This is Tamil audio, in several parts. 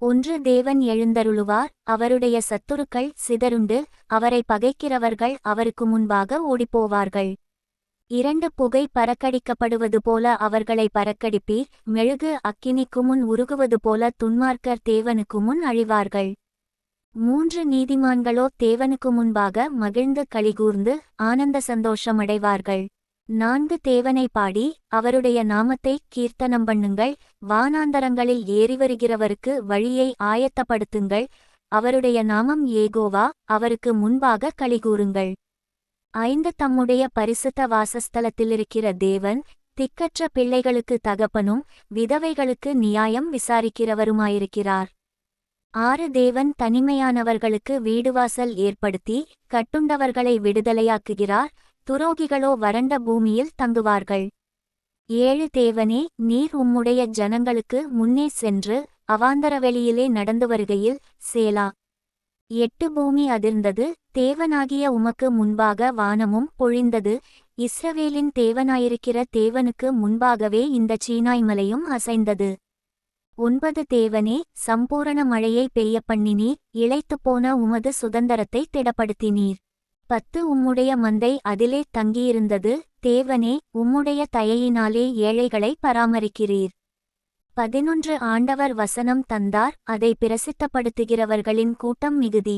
ஒன்று தேவன் எழுந்தருளுவார் அவருடைய சத்துருக்கள் சிதறுண்டு அவரை பகைக்கிறவர்கள் அவருக்கு முன்பாக ஓடிப்போவார்கள். இரண்டு புகை பறக்கடிக்கப்படுவது போல அவர்களை பறக்கடிப்பீர் மெழுகு அக்கினிக்கு முன் உருகுவது போல துன்மார்க்கர் தேவனுக்கு முன் அழிவார்கள். மூன்று நீதிமான்களோ தேவனுக்கு முன்பாக மகிழ்ந்து கலிகூர்ந்து ஆனந்த சந்தோஷமடைவார்கள். நான்கு தேவனை பாடி அவருடைய நாமத்தை கீர்த்தனம் பண்ணுங்கள். வானாந்தரங்களில் ஏறி வருகிறவருக்கு வழியை ஆயத்தப்படுத்துங்கள். அவருடைய நாமம் ஏகோவா அவருக்கு முன்பாக களிகூறுங்கள் ஐந்து தம்முடைய பரிசுத்த வாசஸ்தலத்திலிருக்கிற தேவன் திக்கற்ற பிள்ளைகளுக்கு தகப்பனும் விதவைகளுக்கு நியாயம் விசாரிக்கிறவருமாயிருக்கிறார். ஆறு தேவன் தனிமையானவர்களுக்கு வீடுவாசல் ஏற்படுத்தி கட்டுண்டவர்களை விடுதலையாக்குகிறார். துரோகிகளோ வறண்ட பூமியில் தங்குவார்கள். ஏழு தேவனே நீர் உம்முடைய ஜனங்களுக்கு முன்னே சென்று அவாந்தரவெளியிலே நடந்து வருகையில் சேலா. எட்டு பூமி அதிர்ந்தது தேவனாகிய உமக்கு முன்பாக வானமும் பொழிந்தது. இஸ்ரவேலின் தேவனாயிருக்கிற தேவனுக்கு முன்பாகவே இந்த சீனாய்மலையும் அசைந்தது. ஒன்பது தேவனே சம்பூரண மழையை பெய்ய பண்ணினீர் இளைத்துப்போன உமது சுதந்திரத்தை திடப்படுத்தினீர். பத்து உம்முடைய மந்தை அதிலே தங்கியிருந்தது தேவனே உம்முடைய தயையினாலே ஏழைகளை பராமரிக்கிறீர். பதினொன்று ஆண்டவர் வசனம் தந்தார் அதை பிரசித்தப்படுத்துகிறவர்களின் கூட்டம் மிகுதி.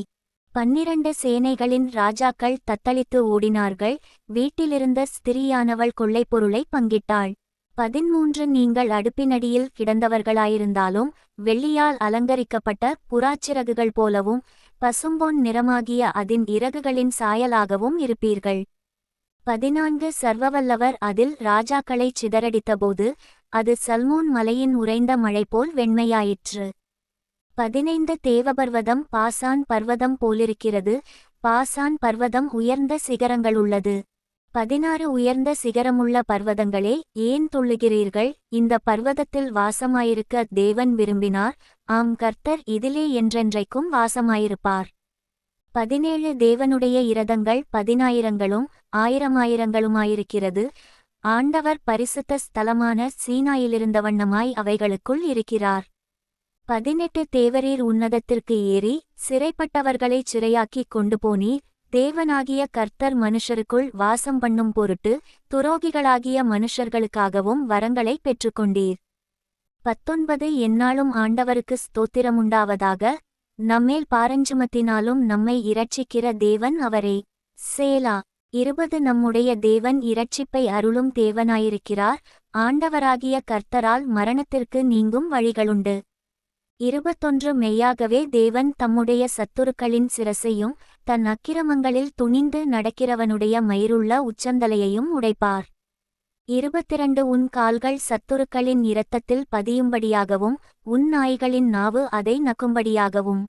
பன்னிரண்டு சேனைகளின் ராஜாக்கள் தத்தளித்து ஓடினார்கள் வீட்டிலிருந்த ஸ்திரியானவள் கொள்ளைப்பொருளை பங்கிட்டாள். பதிமூன்று நீங்கள் அடுப்பினடியில் கிடந்தவர்களாயிருந்தாலும் வெள்ளியால் அலங்கரிக்கப்பட்ட புறாச்சிறகுகள் போலவும் பசும்பொன் நிறமாகிய அதன் இறகுகளின் சாயலாகவும் இருப்பீர்கள். பதினான்கு சர்வவல்லவர் அதில் ராஜாக்களைச் சிதறடித்தபோது அது சல்மோன் மலையின் உறைந்த மழை போல் வெண்மையாயிற்று. பதினைந்து தேவபர்வதம் பாசான் பர்வதம் போலிருக்கிறது பாசான் பர்வதம் உயர்ந்த சிகரங்கள் உள்ளது பதினாறு உயர்ந்த சிகரமுள்ள பர்வதங்களே ஏன் துள்ளுகிறீர்கள் இந்த பர்வதத்தில் வாசமாயிருக்க தேவன் விரும்பினார் ஆம் கர்த்தர் இதிலே என்றென்றைக்கும் வாசமாயிருப்பார். பதினேழு தேவனுடைய இரதங்கள் பதினாயிரங்களும் ஆயிரமாயிரங்களுமாயிருக்கிறது. ஆண்டவர் பரிசுத்த ஸ்தலமான சீனாயிலிருந்த வண்ணமாய் அவைகளுக்குள் இருக்கிறார். பதினெட்டு தேவரீர் உன்னதத்திற்கு ஏறி சிறைப்பட்டவர்களைச் சிறையாக்கிக் கொண்டு போனீர் தேவனாகிய கர்த்தர் மனுஷருக்குள் வாசம் பண்ணும் பொருட்டு துரோகிகளாகிய மனுஷர்களுக்காகவும் வரங்களை பெற்றுக்கொண்டீர். பத்தொன்பது எந்நாளும் ஆண்டவருக்கு ஸ்தோத்திரமுண்டாவதாக நம்மேல் பாரஞ்சுமத்தினாலும் நம்மை இரட்சிக்கிற தேவன் அவரே. சேலா இருபது நம்முடைய தேவன் இரட்சிப்பை அருளும் தேவனாயிருக்கிறார் ஆண்டவராகிய கர்த்தரால் மரணத்திற்கு நீங்கும் வழிகளுண்டு. இருபத்தொன்று மெய்யாகவே தேவன் தம்முடைய சத்துருக்களின் சிரசையும் தன் அக்கிரமங்களில் துணிந்து நடக்கிறவனுடைய மயிருள்ள உச்சந்தலையையும் உடைப்பார். இருபத்திரண்டு உன் கால்கள் சத்துருக்களின் இரத்தத்தில் பதியும்படியாகவும் உன் நாய்களின் நாவு அதை நக்கும்படியாகவும்.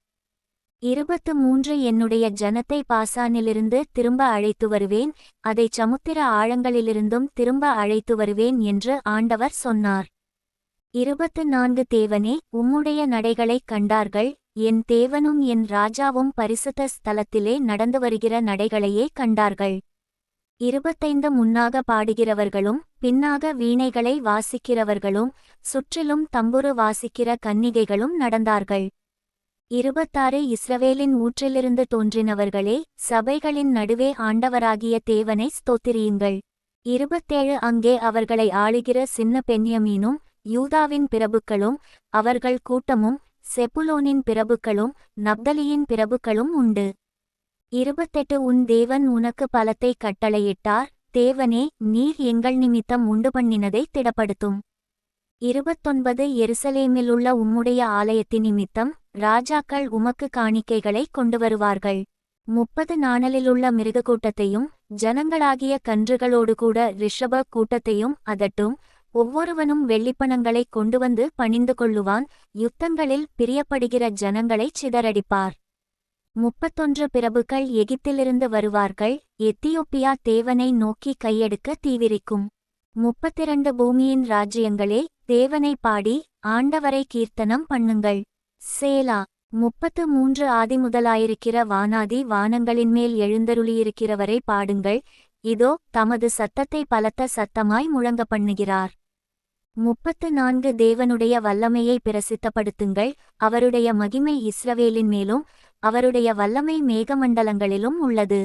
இருபத்து மூன்று என்னுடைய ஜனத்தை பாசானிலிருந்து திரும்ப அழைத்து வருவேன் அதை சமுத்திர ஆழங்களிலிருந்தும் திரும்ப அழைத்து வருவேன் என்று ஆண்டவர் சொன்னார். இருபத்து நான்கு தேவனே உம்முடைய நடைகளைக் கண்டார்கள் என் தேவனும் என் ராஜாவும் பரிசுத்த ஸ்தலத்திலே நடந்து வருகிற நடைகளையே கண்டார்கள். இருபத்தைந்து முன்னாக பாடுகிறவர்களும் பின்னாக வீணைகளை வாசிக்கிறவர்களும் சுற்றிலும் தம்புரு வாசிக்கிற கன்னிகைகளும் நடந்தார்கள். இருபத்தாறு இஸ்ரவேலின் ஊற்றிலிருந்து தோன்றினவர்களே சபைகளின் நடுவே ஆண்டவராகிய தேவனை ஸ்தோத்திரியுங்கள். இருபத்தேழு அங்கே அவர்களை ஆளுகிற சின்ன பெண்யமீனும் யூதாவின் பிரபுக்களும் அவர்கள் கூட்டமும் செப்புலோனின் பிரபுக்களும் நப்தலியின் பிரபுக்களும் உண்டு. இருபத்தெட்டு உன் தேவன் உனக்கு பலத்தை கட்டளையிட்டார். தேவனே நீர் எங்கள் நிமித்தம் உண்டு பண்ணினதை திடப்படுத்தும் இருபத்தொன்பது எருசலேமிலுள்ள உம்முடைய ஆலயத்தின் நிமித்தம் ராஜாக்கள் உமக்கு காணிக்கைகளை கொண்டு வருவார்கள் முப்பது நாணலிலுள்ள மிருகக்கூட்டத்தையும் ஜனங்களாகிய கன்றுகளோடு கூட ரிஷப கூட்டத்தையும் அதட்டும். ஒவ்வொருவனும் வெள்ளிப்பணங்களைக் கொண்டு வந்து பணிந்து கொள்ளுவான் யுத்தங்களில் பிரியப்படுகிற ஜனங்களைச் சிதறடிப்பார். முப்பத்தொன்று பிரபுக்கள் எகிப்திலிருந்து வருவார்கள் எத்தியோப்பியா தேவனை நோக்கி கையெடுக்க தீவிரிக்கும். முப்பத்திரண்டு பூமியின் ராஜ்யங்களே தேவனை பாடி ஆண்டவரை கீர்த்தனம் பண்ணுங்கள். சேலா முப்பத்து மூன்று ஆதி முதலாயிருக்கிற வானாதி வானங்களின் மேல் எழுந்தருளியிருக்கிறவரை பாடுங்கள் இதோ தமது சத்தத்தை பலத்த சத்தமாய் முழங்க பண்ணுகிறார் முப்பத்து நான்கு தேவனுடைய வல்லமையை பிரசித்தப்படுத்துங்கள் அவருடைய மகிமை இஸ்ரவேலின் மேலும் அவருடைய வல்லமை மேகமண்டலங்களிலும் உள்ளது.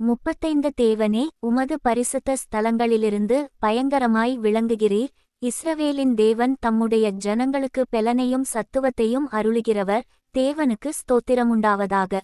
முப்பத்தைந்து தேவனே உமது பரிசுத்த ஸ்தலங்களிலிருந்து பயங்கரமாய் விளங்குகிறீர். இஸ்ரவேலின் தேவன் தம்முடைய ஜனங்களுக்கு பெலனையும் சத்துவத்தையும் அருளுகிறவர். தேவனுக்கு ஸ்தோத்திரமுண்டாவதாக.